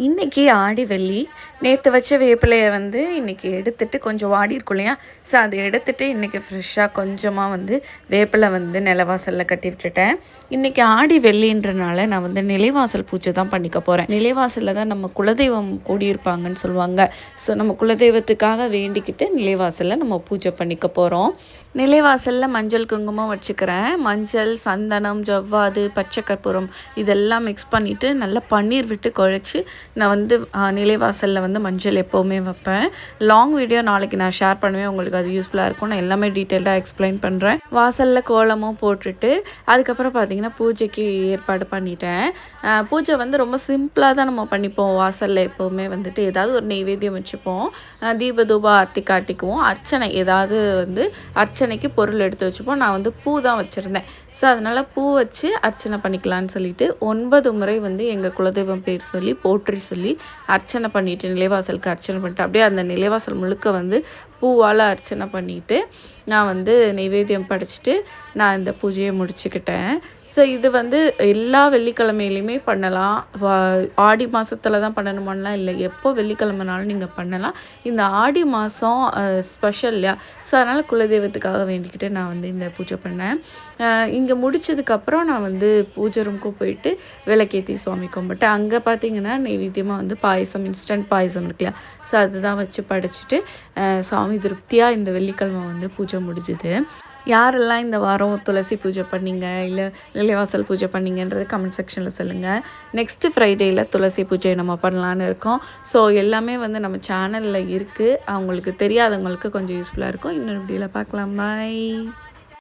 இன்றைக்கி ஆடி வெள்ளி. நேற்று வச்ச வேப்பிலையை வந்து இன்றைக்கி எடுத்துட்டு கொஞ்சம் வாடி இருக்கும் இல்லையா? ஸோ அதை எடுத்துகிட்டு இன்றைக்கி ஃப்ரெஷ்ஷாக கொஞ்சமாக வந்து வேப்பிலை வந்து நிலவாசலில் கட்டி விட்டுட்டேன். இன்றைக்கி ஆடி வெள்ளின்றனால நான் வந்து நிலைவாசல் பூஜை தான் பண்ணிக்க போகிறேன் நிலைவாசலில் தான் நம்ம குலதெய்வம் கூடியிருப்பாங்கன்னு சொல்லுவாங்க. ஸோ நம்ம குலதெய்வத்துக்காக வேண்டிக்கிட்டு நிலைவாசலில் நம்ம பூஜை பண்ணிக்க போகிறோம் நிலைவாசலில் மஞ்சள் குங்குமம் வச்சுக்கிறேன். மஞ்சள் சந்தனம் ஜவ்வாது பச்சை கற்பூரம் இதெல்லாம் மிக்ஸ் பண்ணிவிட்டு நல்லா பன்னீர் விட்டு குழச்சி நான் வந்து நிலைவாசலில் வந்து மஞ்சள் எப்போவுமே வைப்பேன். லாங் வீடியோ நாளைக்கு நான் ஷேர் பண்ணுவேன் உங்களுக்கு அது யூஸ்ஃபுல்லாக இருக்கும். நான் எல்லாமே டீட்டெயில்டாக எக்ஸ்பிளைன் பண்ணுறேன் வாசலில் கோலமும் போட்டுட்டு அதுக்கப்புறம் பார்த்தீங்கன்னா பூஜைக்கு ஏற்பாடு பண்ணிட்டேன். பூஜை வந்து ரொம்ப சிம்பிளாக தான் நம்ம பண்ணிப்போம். வாசலில் எப்போவுமே வந்துட்டு ஏதாவது ஒரு நெய்வேத்தியம் வச்சுப்போம். தீபதூபா ஆர்த்தி காட்டிக்குவோம். அர்ச்சனை ஏதாவது வந்து அர்ச்சனைக்கு பொருள் எடுத்து வச்சுப்போம். நான் வந்து பூ தான் வச்சுருந்தேன். ஸோ அதனால் பூ வச்சு அர்ச்சனை பண்ணிக்கலான்னு சொல்லிட்டு ஒன்பது முறை வந்து எங்கள் குலதெய்வம் பேர் சொல்லி போற்றி சொல்லி அர்ச்சனை பண்ணிவிட்டு நிலைவாசலுக்கு அர்ச்சனை பண்ணிட்டு அப்படியே அந்த நிலைவாசல் முழுக்க வந்து பூவால் அர்ச்சனை பண்ணிவிட்டு நான் வந்து நைவேத்தியம் படிச்சுட்டு நான் இந்த பூஜையை முடிச்சுக்கிட்டேன். ஸோ இது வந்து எல்லா வெள்ளிக்கிழமையிலையுமே பண்ணலாம். ஆடி மாதத்தில் தான் பண்ணணுமான்லாம் இல்லை. எப்போ வெள்ளிக்கிழமைனாலும் நீங்கள் பண்ணலாம். இந்த ஆடி மாதம் ஸ்பெஷல் இல்லையா? ஸோ அதனால் குலதெய்வத்துக்காக வேண்டிக்கிட்டு நான் வந்து இந்த பூஜை பண்ணேன். இங்கே முடித்ததுக்கப்புறம் நான் வந்து பூஜை ரூமுக்கு போயிட்டு விளக்கேற்றி சுவாமி கும்பிட்டேன். அங்கே பார்த்தீங்கன்னா நெய்வேத்தியமாக வந்து பாயசம் இன்ஸ்டன்ட் பாயசம் இருக்குல்ல ஸோ அதுதான் வச்சு படைச்சிட்டு சுவாமி திருப்தியாக இந்த வெள்ளிக்கிழமை வந்து பூஜை முடிஞ்சுது. யாரெல்லாம் இந்த வாரம் துளசி பூஜை பண்ணீங்க இல்லை நிலைவாசல் பூஜை பண்ணீங்கன்றது கமெண்ட் செக்ஷனில் சொல்லுங்கள் நெக்ஸ்ட்டு ஃப்ரைடேயில் துளசி பூஜை நம்ம பண்ணலான்னு இருக்கோம். ஸோ எல்லாமே வந்து நம்ம சேனலில் இருக்குது அவங்களுக்கு தெரியாதவங்களுக்கு கொஞ்சம் யூஸ்ஃபுல்லாக இருக்கும். இன்னொரு வீடியோவில் பார்க்கலாம். பாய்